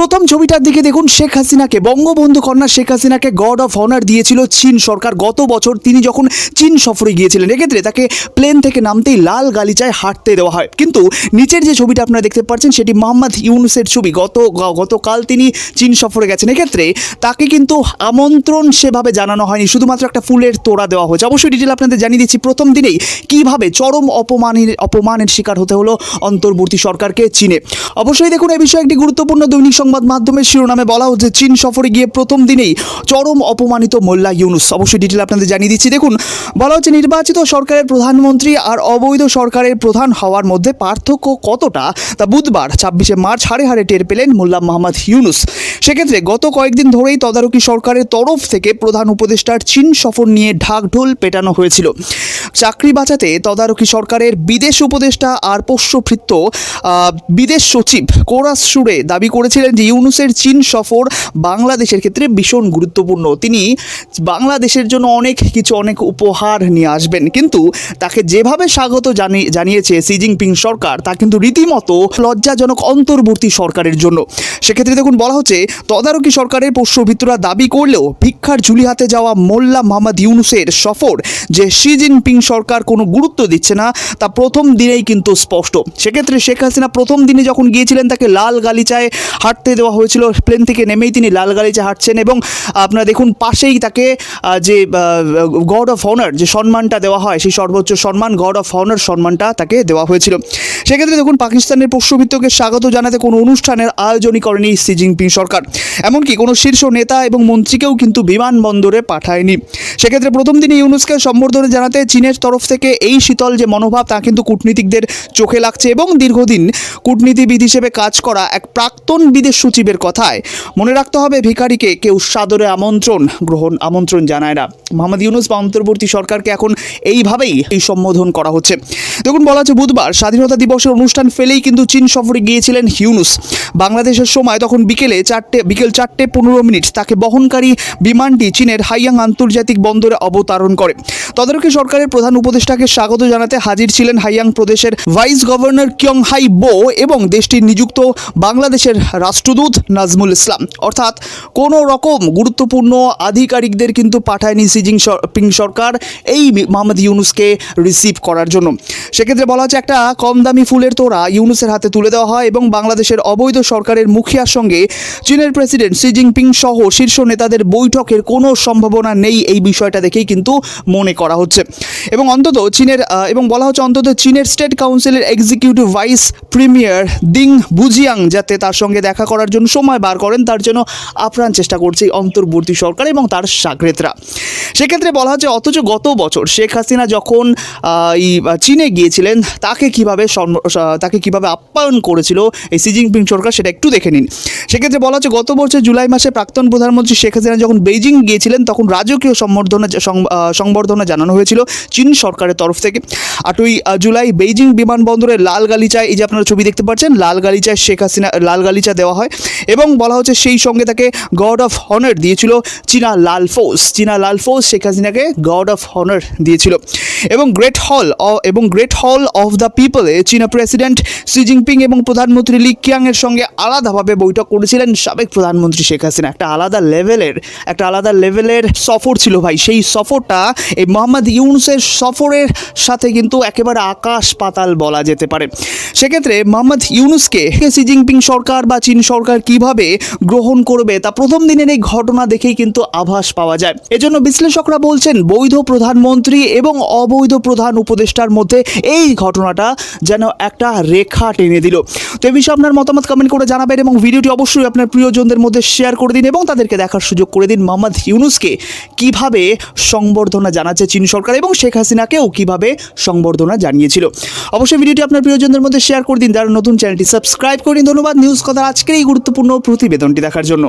প্রথম ছবিটার দিকে দেখুন শেখ হাসিনাকে। বঙ্গবন্ধু কন্যা শেখ হাসিনাকে গড অফ অনার দিয়েছিল চীন সরকার। গত বছর তিনি যখন চীন সফরে গিয়েছিলেন, এক্ষেত্রে তাকে প্লেন থেকে নামতেই লাল গালিচায় হাঁটতে দেওয়া হয়। কিন্তু নিচের যে ছবিটা আপনারা দেখতে পাচ্ছেন, সেটি মোহাম্মদ ইউনুসের ছবি। গত, গতকাল তিনি চীন সফরে গেছেন। এক্ষেত্রে তাকে কিন্তু আমন্ত্রণ সেভাবে জানানো হয়নি। শুধুমাত্র একটা ফুলের তোড়া দেওয়া হয়েছে। অবশ্যই ডিটেল আপনাদের জানিয়ে দিচ্ছি। প্রথম দিনেই কীভাবে চরম অপমানের অপমানের শিকার হতে হলো অন্তর্বর্তী সরকারকে চীনে। অবশ্যই দেখুন এই বিষয়ে একটি গুরুত্বপূর্ণ দৈনিক সংবাদ মাধ্যমের শিরোনামে বলা হচ্ছে, চীন সফরে গিয়ে প্রথম দিনেই চরম অপমানিত মোল্লা ইউনুস। অবশ্যই ডিটেল আপনাদের জানিয়ে দিচ্ছি। দেখুন, বলা হচ্ছে নির্বাচিত সরকারের প্রধানমন্ত্রী আর অবৈধ সরকারের প্রধান হওয়ার মধ্যে পার্থক্য কতটা? তা বুধবার, ছাব্বিশে মার্চ হারে হারে টের পেলেন মোল্লা মোহাম্মদ ইউনুস। সেক্ষেত্রে গত কয়েকদিন ধরেই তদারকি সরকারের তরফ থেকে প্রধান উপদেষ্টার চীন সফর নিয়ে ঢাকঢোল পেটানো হয়েছিল। চাকরি বাঁচাতে তদারকি সরকারের বিদেশ উপদেষ্টা আর পোষ্যভৃত্ত বিদেশ সচিব কোরাস সুরে দাবি করেছিলেন যে ইউনুসের চীন সফর বাংলাদেশের ক্ষেত্রে ভীষণ গুরুত্বপূর্ণ। তিনি বাংলাদেশের জন্য অনেক কিছু, অনেক উপহার নিয়ে আসবেন, কিন্তু তাকে যেভাবে স্বাগত জানি, জানিয়েছে সি জিনপিং সরকার, তা কিন্তু রীতিমতো লজ্জাজনক অন্তর্বর্তী সরকারের জন্য। সেক্ষেত্রে দেখুন, বলা হচ্ছে, তদারকি সরকারের পোষ্যভিত্তরা দাবি করলেও ভিক্ষার ঝুলি হাতে যাওয়া মোল্লা মোহাম্মদ ইউনুসের সফর যে শি জিনপিং সরকার কোনো গুরুত্ব দিচ্ছে না, তা প্রথম দিনেই কিন্তু স্পষ্ট। সেক্ষেত্রে শেখ হাসিনা প্রথম দিনে যখন গিয়েছিলেন, তাকে লাল গালিচায় হাঁটতে দেওয়া হয়েছিল। প্লেন থেকে নেমেই তিনি লাল গালিচায় হাঁটছেন এবং আপনারা দেখুন, পাশেই তাকে যে গড অফ অনার যে সম্মানটা দেওয়া হয়, সেই সর্বোচ্চ সম্মান গড অফ অনার সম্মানটা তাকে দেওয়া হয়েছিল। সেক্ষেত্রে দেখুন, পাকিস্তানের পোষ্যভিত্তকে স্বাগত জানাতে কোনো অনুষ্ঠানের আয়োজনই করেনি সি জিনপিং সরকার। এমনকি কোনো শীর্ষ নেতা এবং মন্ত্রীকেও কিন্তু বিমানবন্দরে পাঠায়নি। সেক্ষেত্রে প্রথম দিনে ইউনুসকে সম্বর্ধনা জানাতে চীনের তরফ থেকে এই শীতল যে মনোভাব, তা কিন্তু কূটনীতিকদের চোখে লাগছে এবং দীর্ঘদিন কূটনীতিবিদ হিসেবে কাজ করা এক প্রাক্তন বিদেশ সচিবের কথায় মনে রাখতে হবে, ভিখারিকে কেউ সাদরে আমন্ত্রণ, গ্রহণ আমন্ত্রণ জানায় না। মোহাম্মদ ইউনুস বা অন্তর্বর্তী সরকারকে এখন এইভাবেই এই সম্বোধন করা হচ্ছে। দেখুন, বলা হচ্ছে বুধবার স্বাধীনতা দিবসের অনুষ্ঠান ফেলেই কিন্তু চীন সফরে গিয়েছিলেন হিউনুস। বাংলাদেশের সময় তখন বিকেলে চারটে, বিকেল চারটে পনেরো মিনিট তাকে বহনকারী বিমানটি চীনের হাইয়াং আন্তর্জাতিক বন্দরে অবতরণ করে। তদারকি সরকারের প্রধান উপদেষ্টাকে স্বাগত জানাতে হাজির ছিলেন হাইয়াং প্রদেশের ভাইস গভর্নর কিয়ং হাই বো এবং দেশটির নিযুক্ত বাংলাদেশের রাষ্ট্রদূত নাজমুল ইসলাম। অর্থাৎ কোনো রকম গুরুত্বপূর্ণ আধিকারিকদের কিন্তু পাঠায়নি সিজিং পিং সরকার এই মোহাম্মদ ইউনুসকে রিসিভ করার জন্য। সেক্ষেত্রে বলা হচ্ছে একটা কম দামি ফুলের তোড়া ইউনুসের হাতে তুলে দেওয়া হয় এবং বাংলাদেশের অবৈধ সরকারের মুখিয়ার সঙ্গে চীনের প্রেসিডেন্ট শি জিনপিং সহ শীর্ষ নেতাদের বৈঠকের কোনো সম্ভাবনা নেই এই বিষয়টা দেখেই কিন্তু মনে করা হচ্ছে। এবং অন্তত চীনের এবং বলা হচ্ছে অন্তত চীনের স্টেট কাউন্সিলের এক্সিকিউটিভ ভাইস প্রিমিয়ার দিং বুজিয়াং যাতে তার সঙ্গে দেখা করার জন্য সময় বার করেন, তার জন্য আপ্রাণ চেষ্টা করছে এই অন্তর্বর্তী সরকার এবং তার সাগরেতরা। সেক্ষেত্রে বলা হচ্ছে অথচ গত বছর শেখ হাসিনা যখন এই চীনে গিয়েছিলেন, তাকে কীভাবে তাকে কীভাবে আপ্যায়ন করেছিল এই সি জিনপিং সরকার সেটা একটু দেখে নিন। সেক্ষেত্রে বলা হচ্ছে গত বছর জুলাই মাসে প্রাক্তন প্রধানমন্ত্রী শেখ হাসিনা যখন বেইজিং গিয়েছিলেন, তখন রাজকীয় সম্বর্ধনা সংবর্ধনা জানানো হয়েছিল। চীন সরকারের তরফ থেকে। আটই জুলাই বেইজিং বিমানবন্দরে লাল গালিচায়, এই যে আপনারা ছবি দেখতে পাচ্ছেন, লাল গালিচায় শেখ হাসিনা, লাল গালিচা দেওয়া হয় এবং বলা হচ্ছে সেই সঙ্গে তাকে গড অফ হনার দিয়েছিল চীনা লাল ফোর্স চীনা লাল ফোর্স শেখ হাসিনাকে গড অফ হনার দিয়েছিল। এবং গ্রেট হল এবং গ্রেট হল অফ দ্য পিপলে চীনা প্রেসিডেন্ট সি জিনপিং এবং প্রধানমন্ত্রী লি কিয়াংয়ের সঙ্গে আলাদাভাবে বৈঠক করেছিলেন সাবেক প্রধানমন্ত্রী শেখ হাসিনা। একটা আলাদা লেভেলের, একটা আলাদা লেভেলের সফর ছিল ভাই। সেই সফরটা এই মোহাম্মদ ইউনুসের সফরের সাথে কিন্তু একেবারে আকাশ পাতাল বলা যেতে পারে। সেক্ষেত্রে মোহাম্মদ ইউনুসকে সি জিনপিং সরকার বা চীন সরকার কীভাবে গ্রহণ করবে তা প্রথম দিনের এই ঘটনা দেখেই কিন্তু আভাস পাওয়া যায়। এজন্য বিশ্লেষকরা বলছেন, বৈধ প্রধানমন্ত্রী এবং অবৈধ প্রধান উপদেষ্টার মধ্যে এই ঘটনাটা যেন একটা রেখা টেনে দিল। তো এই বিষয়ে আপনার মতামত কমেন্ট করে জানাবেন এবং ভিডিওটি অবশ্যই আপনার প্রিয়জনদের মধ্যে শেয়ার করে দিন এবং তাদেরকে দেখার সুযোগ করে দিন মোহাম্মদ ইউনুসকে কীভাবে সংবর্ধনা জানাচ্ছে চীন সরকার এবং শেখ হাসিনাকেও কীভাবে সংবর্ধনা জানিয়েছিল। অবশ্যই ভিডিওটি আপনার প্রিয়জনদের মধ্যে শেয়ার করে দিন। যারা নতুন চ্যানেলটি সাবস্ক্রাইব করে দিন। ধন্যবাদ। নিউজ কথার আজকের এই গুরুত্বপূর্ণ প্রতিবেদনটি দেখার জন্য।